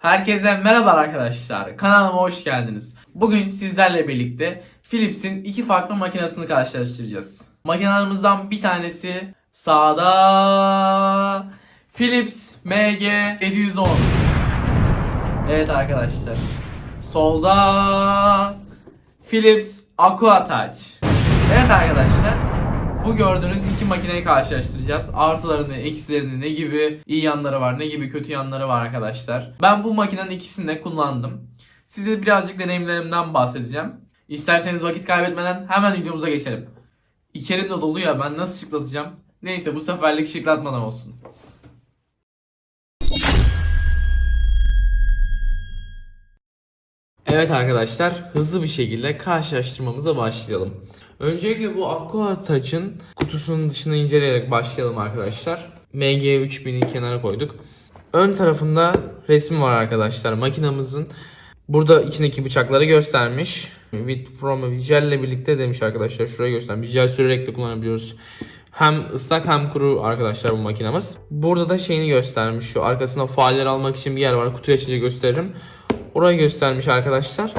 Herkese merhaba arkadaşlar. Kanalıma hoş geldiniz. Bugün sizlerle birlikte Philips'in iki farklı makinesini karşılaştıracağız. Makinalarımızdan bir tanesi sağda Philips MG710. Evet arkadaşlar. Solda Philips Aquatouch. Evet arkadaşlar. Bu gördüğünüz iki makineyi karşılaştıracağız. Artılarını, eksilerini, ne gibi iyi yanları var, ne gibi kötü yanları var arkadaşlar. Ben bu makinenin ikisini de kullandım. Size birazcık deneyimlerimden bahsedeceğim. İsterseniz vakit kaybetmeden hemen videomuza geçelim. İçerim de dolu ya ben nasıl şıklatacağım? Neyse bu seferlik şıklatmadan olsun. Evet arkadaşlar hızlı bir şekilde karşılaştırmamıza başlayalım. Öncelikle bu Aqua Touch'ın kutusunun dışını inceleyerek başlayalım arkadaşlar. MG3000'i kenara koyduk. Ön tarafında resmi var arkadaşlar makinamızın. Burada içindeki bıçakları göstermiş. With from a jel ile birlikte demiş arkadaşlar. Şuraya göstermiş. Jel sürerek de kullanabiliyoruz. Hem ıslak hem kuru arkadaşlar bu makinamız. Burada da şeyini göstermiş. Şu arkasında failler almak için bir yer var. Kutuyu açınca gösteririm. Orayı göstermiş arkadaşlar.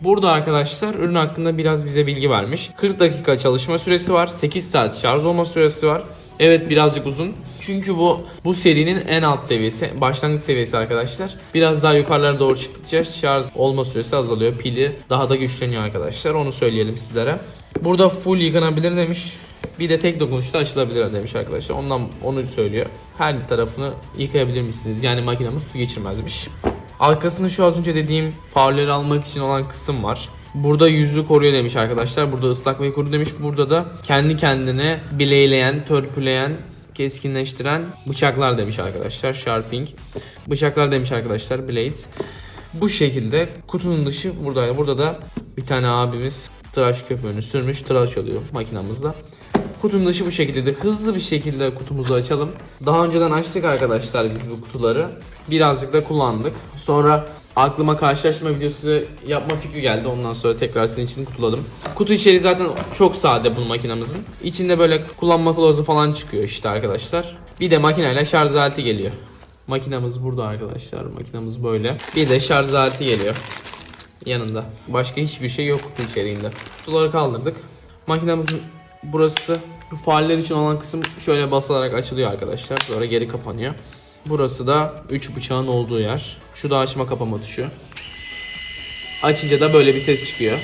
Burada arkadaşlar ürün hakkında biraz bize bilgi vermiş. 40 dakika çalışma süresi var. 8 saat şarj olma süresi var. Evet birazcık uzun. Çünkü bu bu serinin en alt seviyesi, başlangıç seviyesi arkadaşlar. Biraz daha yukarılara doğru çıktıkça şarj olma süresi azalıyor. Pili daha da güçleniyor arkadaşlar. Onu söyleyelim sizlere. Burada full yıkanabilir demiş. Bir de tek dokunuşta açılabilir demiş arkadaşlar. Ondan onu söylüyor. Her tarafını yıkayabilir misiniz? Yani makinemiz su geçirmezmiş. Arkasında şu az önce dediğim farları almak için olan kısım var. Burada yüzü koruyor demiş arkadaşlar. Burada ıslak ve kuru demiş. Burada da kendi kendine bileyleyen, törpüleyen, keskinleştiren bıçaklar demiş arkadaşlar. Sharping. Bıçaklar demiş arkadaşlar. Blades. Bu şekilde kutunun dışı buradaydı. Burada da bir tane abimiz tıraş köpüğünü sürmüş. Tıraş oluyor makinamızda. Kutunun dışı bu şekilde. Hızlı bir şekilde kutumuzu açalım. Daha önceden açtık arkadaşlar biz bu kutuları. Birazcık da kullandık. Sonra aklıma karşılaştırma videosu yapma fikri geldi. Ondan sonra tekrar sizin için kutuladım. Kutu içeriği zaten çok sade bu makinamızın. İçinde böyle kullanma kılavuzu falan çıkıyor işte arkadaşlar. Bir de makineyle şarj aleti geliyor. Makinamız burada arkadaşlar. Makinamız böyle. Bir de şarj aleti geliyor. Yanında. Başka hiçbir şey yok kutu içeriğinde. Kutuları kaldırdık. Makinamızın burası fareler için olan kısım şöyle basılarak açılıyor arkadaşlar. Sonra geri kapanıyor. Burası da 3 bıçağın olduğu yer. Şu da açma kapama tuşu. Açınca da böyle bir ses çıkıyor.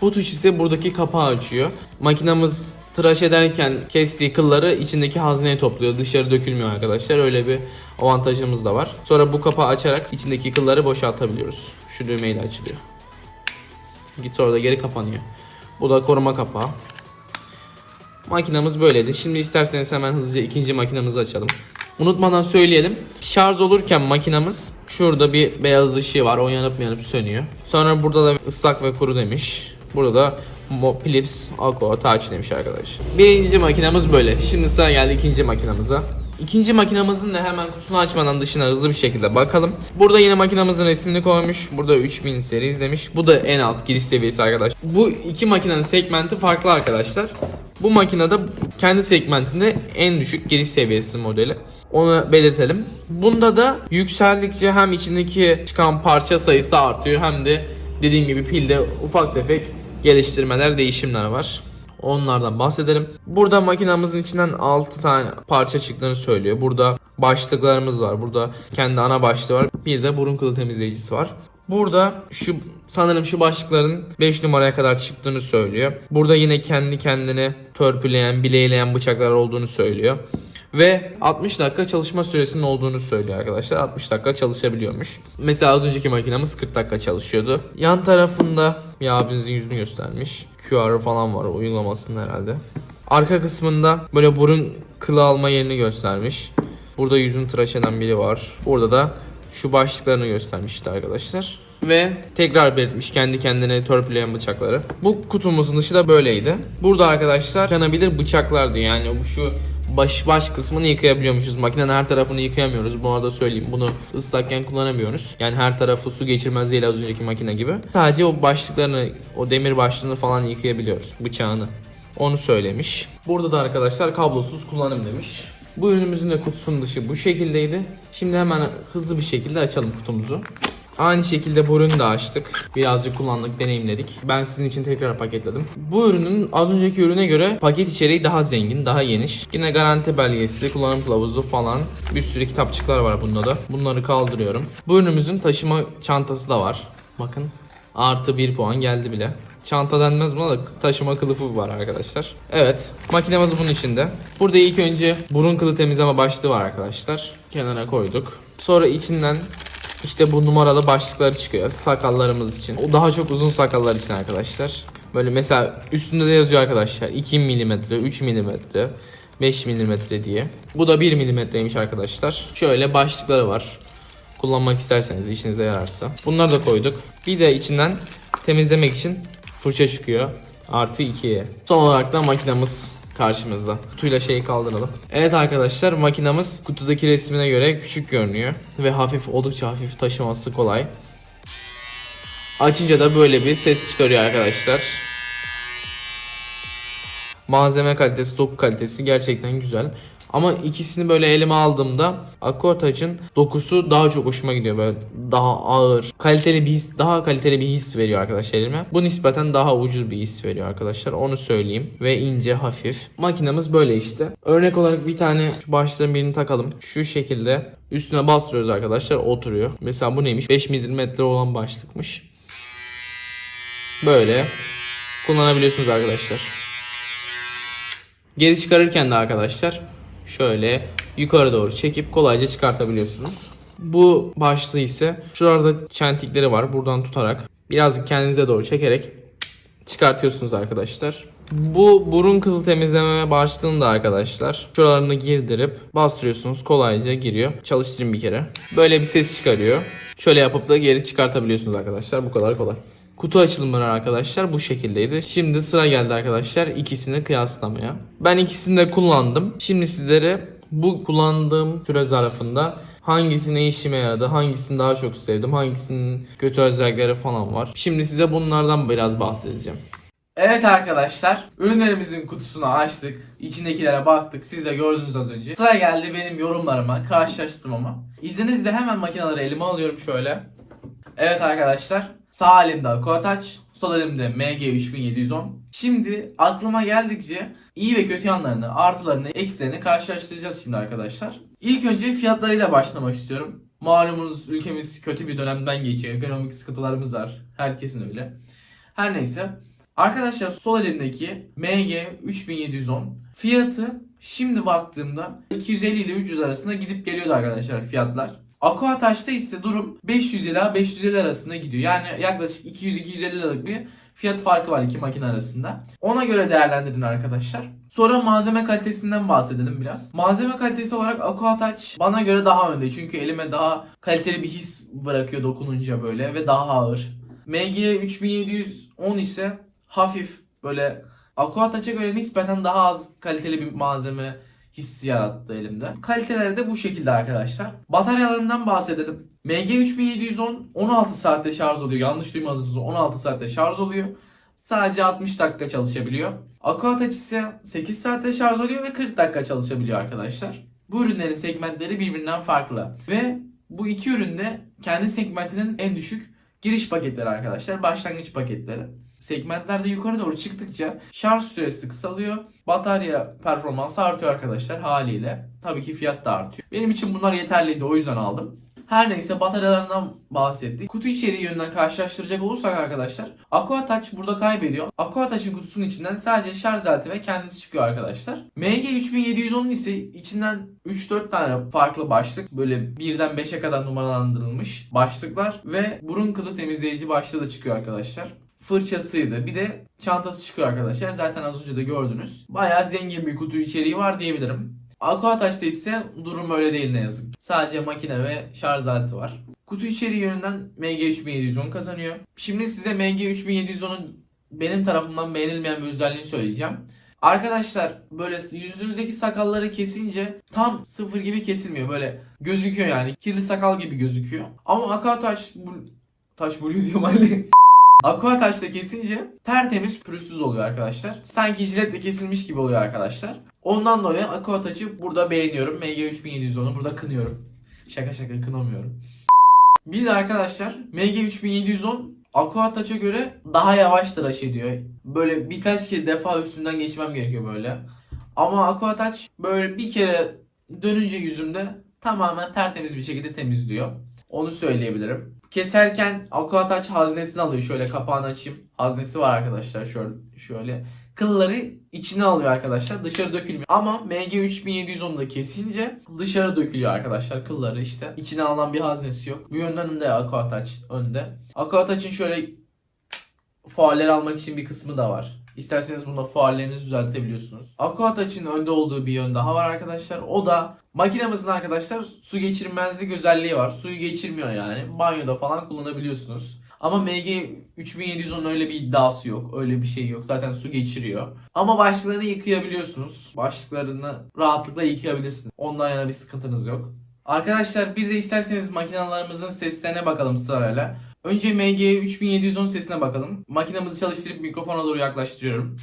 Bu tuş ise buradaki kapağı açıyor. Makinamız tıraş ederken kestiği kılları içindeki hazneye topluyor. Dışarı dökülmüyor arkadaşlar. Öyle bir avantajımız da var. Sonra bu kapağı açarak içindeki kılları boşaltabiliyoruz. Şu düğmeyle açılıyor. Sonra da geri kapanıyor. Bu da koruma kapağı. Makinamız böyleydi. Şimdi isterseniz hemen hızlıca ikinci makinamızı açalım. Unutmadan söyleyelim. Şarj olurken makinamız şurada bir beyaz ışığı var. O yanıp yanıp sönüyor. Sonra burada da ıslak ve kuru demiş. Burada da Philips Aqua Touch demiş arkadaş. Birinci makinamız böyle. Şimdi sıra geldi ikinci makinamıza. İkinci makinamızın da hemen kutusunu açmadan dışına hızlı bir şekilde bakalım. Burada yine makinamızın resmini koymuş. Burada 3000 seri izlemiş. Bu da en alt giriş seviyesi arkadaş. Bu iki makinenin segmenti farklı arkadaşlar. Bu makinede kendi segmentinde en düşük giriş seviyesi modeli. Onu belirtelim. Bunda da yükseldikçe hem içindeki çıkan parça sayısı artıyor hem de dediğim gibi pilde ufak tefek geliştirmeler, değişimler var. Onlardan bahsedelim. Burada makinamızın içinden 6 tane parça çıktığını söylüyor. Burada başlıklarımız var. Burada kendi ana başlığı var. Bir de burun kılı temizleyicisi var. Burada şu sanırım şu başlıkların 5 numaraya kadar çıktığını söylüyor. Burada yine kendi kendine törpüleyen, bileyleyen bıçaklar olduğunu söylüyor. Ve 60 dakika çalışma süresinin olduğunu söylüyor arkadaşlar. 60 dakika çalışabiliyormuş. Mesela az önceki makinamız 40 dakika çalışıyordu. Yan tarafında bir abinizin yüzünü göstermiş. QR falan var uygulamasının herhalde. Arka kısmında böyle burun kılı alma yerini göstermiş. Burada yüzün tıraş eden biri var. Burada da şu başlıklarını göstermişti arkadaşlar. Ve tekrar belirtmiş kendi kendine törpüleyen bıçakları. Bu kutumuzun dışı da böyleydi. Burada arkadaşlar yanabilir bıçaklardı yani bu şu baş baş kısmını yıkayabiliyormuşuz. Makinenin her tarafını yıkayamıyoruz. Bu arada söyleyeyim bunu ıslakken kullanamıyoruz. Yani her tarafı su geçirmez değil az önceki makine gibi. Sadece o başlıklarını, o demir başlığını falan yıkayabiliyoruz. Bıçağını. Onu söylemiş. Burada da arkadaşlar kablosuz kullanım demiş. Bu ürünümüzün de kutusunun dışı bu şekildeydi. Şimdi hemen hızlı bir şekilde açalım kutumuzu. Aynı şekilde bu ürünü de açtık. Birazcık kullandık, deneyimledik. Ben sizin için tekrar paketledim. Bu ürünün az önceki ürüne göre paket içeriği daha zengin, daha geniş. Yine garanti belgesi, kullanım kılavuzu falan bir sürü kitapçıklar var bunda da. Bunları kaldırıyorum. Bu ürünümüzün taşıma çantası da var. Bakın artı 1 puan geldi bile. Çanta denmez buna da taşıma kılıfı var arkadaşlar. Evet makinemiz bunun içinde. Burada ilk önce burun kılı temizleme başlığı var arkadaşlar. Kenara koyduk. Sonra içinden işte bu numaralı başlıkları çıkıyor sakallarımız için. O daha çok uzun sakallar için arkadaşlar. Böyle mesela üstünde de yazıyor arkadaşlar 2 mm, 3 mm, 5 mm diye. Bu da 1 mm'ymiş arkadaşlar. Şöyle başlıkları var. Kullanmak isterseniz işinize yararsa. Bunları da koyduk. Bir de içinden temizlemek için fırça çıkıyor. Artı 2'ye. Son olarak da makinamız karşımızda. Kutuyla şeyi kaldıralım. Evet arkadaşlar makinamız kutudaki resmine göre küçük görünüyor. Ve hafif oldukça hafif taşıması kolay. Açınca da böyle bir ses çıkarıyor arkadaşlar. Malzeme kalitesi, doku kalitesi gerçekten güzel. Ama ikisini böyle elime aldığımda Aquatouch'ın dokusu daha çok hoşuma gidiyor böyle daha ağır, kaliteli bir his, daha kaliteli bir his veriyor arkadaşlar elime. Bu nispeten daha ucuz bir his veriyor arkadaşlar. Onu söyleyeyim ve ince, hafif. Makinamız böyle işte. Örnek olarak bir tane şu başlığın birini takalım. Şu şekilde üstüne bastırıyoruz arkadaşlar oturuyor. Mesela bu neymiş? 5 mm olan başlıkmış. Böyle kullanabiliyorsunuz arkadaşlar. Geri çıkarırken de arkadaşlar şöyle yukarı doğru çekip kolayca çıkartabiliyorsunuz. Bu başlığı ise şurada çentikleri var. Buradan tutarak birazcık kendinize doğru çekerek çıkartıyorsunuz arkadaşlar. Bu burun kılı temizleme başlığını da arkadaşlar şuralarını girdirip bastırıyorsunuz kolayca giriyor. Çalıştırın bir kere. Böyle bir ses çıkarıyor. Şöyle yapıp da geri çıkartabiliyorsunuz arkadaşlar. Bu kadar kolay. Kutu açılımları arkadaşlar bu şekildeydi. Şimdi sıra geldi arkadaşlar ikisini kıyaslamaya. Ben ikisini de kullandım. Şimdi sizlere bu kullandığım süre zarfında hangisi ne işime yaradı, hangisini daha çok sevdim, hangisinin kötü özellikleri falan var. Şimdi size bunlardan biraz bahsedeceğim. Evet arkadaşlar, ürünlerimizin kutusunu açtık. İçindekilere baktık. Siz de gördünüz az önce. Sıra geldi benim yorumlarıma, karşılaştırmama. İzninizle hemen makineleri elime alıyorum şöyle. Evet arkadaşlar, sağ elimde Aquatouch, sol elimde MG3710. Şimdi aklıma geldikçe iyi ve kötü yanlarını, artılarını, eksilerini karşılaştıracağız şimdi arkadaşlar. İlk önce fiyatlarıyla başlamak istiyorum. Malumunuz ülkemiz kötü bir dönemden geçiyor. Ekonomik sıkıntılarımız var. Herkesin öyle. Her neyse. Arkadaşlar sol elimdeki MG3710 fiyatı şimdi baktığımda 250 ile 300 arasında gidip geliyordu arkadaşlar fiyatlar. Aquataş'ta ise durum 500 ila 550 arasında gidiyor. Yani yaklaşık 200-250 liralık bir fiyat farkı var iki makine arasında. Ona göre değerlendirin arkadaşlar. Sonra malzeme kalitesinden bahsedelim biraz. Malzeme kalitesi olarak Aquatouch bana göre daha önde. Çünkü elime daha kaliteli bir his bırakıyor dokununca böyle ve daha ağır. MG 3710 ise hafif böyle Aquatouch'a göre nispeten daha az kaliteli bir malzeme hissi yarattı elimde. Kaliteleri de bu şekilde arkadaşlar. Bataryalarından bahsedelim. MG 3710 16 saatte şarj oluyor. Yanlış duymadınız 16 saatte şarj oluyor. Sadece 60 dakika çalışabiliyor. Aquatouch ise 8 saatte şarj oluyor ve 40 dakika çalışabiliyor arkadaşlar. Bu ürünlerin segmentleri birbirinden farklı. Ve bu iki ürün de kendi segmentinin en düşük giriş paketleri arkadaşlar. Başlangıç paketleri. Segmentlerde yukarı doğru çıktıkça şarj süresi kısalıyor. Batarya performansı artıyor arkadaşlar haliyle. Tabii ki fiyat da artıyor. Benim için bunlar yeterliydi o yüzden aldım. Her neyse bataryalarından bahsettik. Kutu içeriği yönünden karşılaştıracak olursak arkadaşlar Aquatouch burada kaybediyor. Aquatouch'ın kutusunun içinden sadece şarj aleti ve kendisi çıkıyor arkadaşlar. MG3710'un ise içinden 3-4 tane farklı başlık böyle birden 5'e kadar numaralandırılmış başlıklar ve burun kılı temizleyici başlığı da çıkıyor arkadaşlar fırçasıydı. Bir de çantası çıkıyor arkadaşlar. Zaten az önce de gördünüz. Bayağı zengin bir kutu içeriği var diyebilirim. Aquatouch'ta ise durum öyle değil ne yazık. Sadece makine ve şarj aleti var. Kutu içeriği yönünden MG3710 kazanıyor. Şimdi size MG3710'un benim tarafımdan beğenilmeyen bir özelliğini söyleyeceğim. Arkadaşlar böyle yüzünüzdeki sakalları kesince tam sıfır gibi kesilmiyor. Böyle gözüküyor yani. Kirli sakal gibi gözüküyor. Ama bu... Taş buluyor diyorum Ali. Aquataş'ta kesince tertemiz pürüzsüz oluyor arkadaşlar. Sanki jiletle kesilmiş gibi oluyor arkadaşlar. Ondan dolayı Aquataş'ı burada beğeniyorum. MG3710'u burada kınıyorum. Şaka şaka kınamıyorum. Bir de arkadaşlar MG3710 Aquataş'a göre daha yavaş tıraş ediyor. Böyle birkaç kere defa üstünden geçmem gerekiyor böyle. Ama Aquataş böyle bir kere dönünce yüzümde tamamen tertemiz bir şekilde temizliyor. Onu söyleyebilirim. Keserken Aquataş haznesini alıyor. Şöyle kapağını açayım. Haznesi var arkadaşlar şöyle şöyle. Kılları içine alıyor arkadaşlar. Dışarı dökülmüyor. Ama MG3710'da kesince dışarı dökülüyor arkadaşlar. Kılları işte. İçine alınan bir haznesi yok. Bu yönden de Aquataş önde. Aquataş'ın şöyle faulleri almak için bir kısmı da var. İsterseniz bunda faullerinizi düzeltebiliyorsunuz. Aquataş'ın önde olduğu bir yön daha var arkadaşlar. O da makinemizin arkadaşlar su geçirmezlik özelliği var. Suyu geçirmiyor yani. Banyoda falan kullanabiliyorsunuz. Ama MG 3710'un öyle bir iddiası yok. Öyle bir şey yok. Zaten su geçiriyor. Ama başlıklarını yıkayabiliyorsunuz. Başlıklarını rahatlıkla yıkayabilirsiniz. Ondan yana bir sıkıntınız yok. Arkadaşlar bir de isterseniz makinalarımızın seslerine bakalım sırayla. Önce MG 3710 sesine bakalım. Makinamızı çalıştırıp mikrofona doğru yaklaştırıyorum.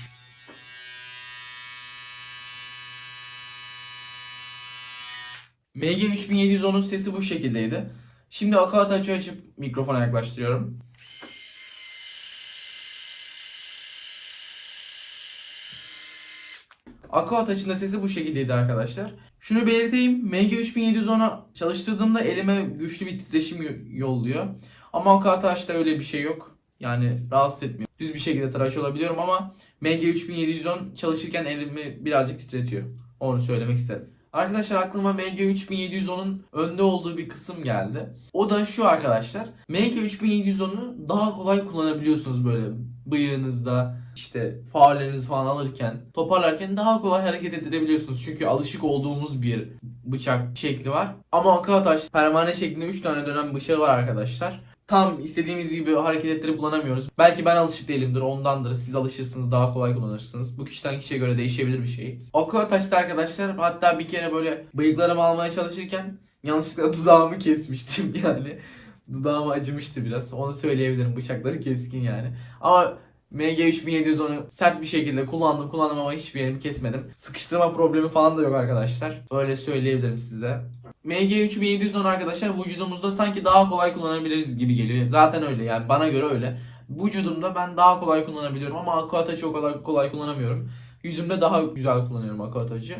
MG 3710'un sesi bu şekildeydi. Şimdi Akataç'ı açıp mikrofona yaklaştırıyorum. Aquataç'ın da sesi bu şekildeydi arkadaşlar. Şunu belirteyim. MG 3710'u çalıştırdığımda elime güçlü bir titreşim yolluyor. Ama Aquataç'ta öyle bir şey yok. Yani rahatsız etmiyor. Düz bir şekilde tıraş olabiliyorum ama MG 3710 çalışırken elimi birazcık titretiyor. Onu söylemek istedim. Arkadaşlar aklıma MG 3710'un önde olduğu bir kısım geldi. O da şu arkadaşlar. MG 3710'u daha kolay kullanabiliyorsunuz böyle bıyığınızda işte faullerinizi falan alırken, toparlarken daha kolay hareket edebiliyorsunuz. Çünkü alışık olduğumuz bir bıçak şekli var. Ama Akataş pervane şeklinde 3 tane dönen bıçağı var arkadaşlar. Tam istediğimiz gibi hareket ettirip kullanamıyoruz. Belki ben alışık değilimdir ondandır. Siz alışırsınız daha kolay kullanırsınız. Bu kişiden kişiye göre değişebilir bir şey. Akataş'ta arkadaşlar hatta bir kere böyle bıyıklarımı almaya çalışırken yanlışlıkla dudağımı kesmiştim yani. Dudağıma acımıştı biraz. Onu söyleyebilirim. Bıçakları keskin yani. Ama MG3710'u sert bir şekilde kullandım kullandım ama hiçbir yerimi kesmedim. Sıkıştırma problemi falan da yok arkadaşlar. Öyle söyleyebilirim size. MG3710 arkadaşlar vücudumuzda sanki daha kolay kullanabiliriz gibi geliyor. Zaten öyle yani bana göre öyle. Vücudumda ben daha kolay kullanabiliyorum ama Aquataç'ı o kadar kolay kullanamıyorum. Yüzümde daha güzel kullanıyorum Aquataç'ı.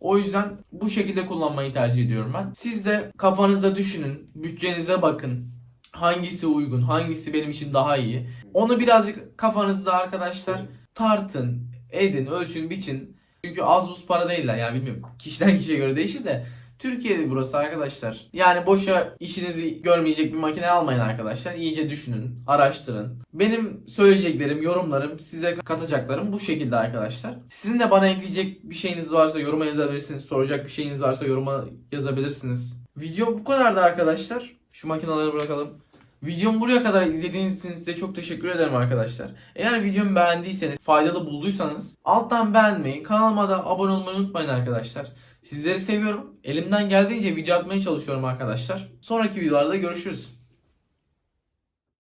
O yüzden bu şekilde kullanmayı tercih ediyorum ben. Siz de kafanızda düşünün, bütçenize bakın. Hangisi uygun, hangisi benim için daha iyi. Onu birazcık kafanızda arkadaşlar tartın, edin, ölçün, biçin. Çünkü az buz para değiller yani bilmiyorum. Kişiden kişiye göre değişir de. Türkiye'de burası arkadaşlar. Yani boşa işinizi görmeyecek bir makine almayın arkadaşlar. İyice düşünün, araştırın. Benim söyleyeceklerim, yorumlarım, size katacaklarım bu şekilde arkadaşlar. Sizin de bana ekleyecek bir şeyiniz varsa yoruma yazabilirsiniz. Soracak bir şeyiniz varsa yoruma yazabilirsiniz. Video bu kadardı arkadaşlar. Şu makineleri bırakalım. Videomu buraya kadar izlediğiniz için size çok teşekkür ederim arkadaşlar. Eğer videomu beğendiyseniz, faydalı bulduysanız alttan beğenmeyi, kanalıma da abone olmayı unutmayın arkadaşlar. Sizleri seviyorum. Elimden geldiğince video atmaya çalışıyorum arkadaşlar. Sonraki videolarda görüşürüz.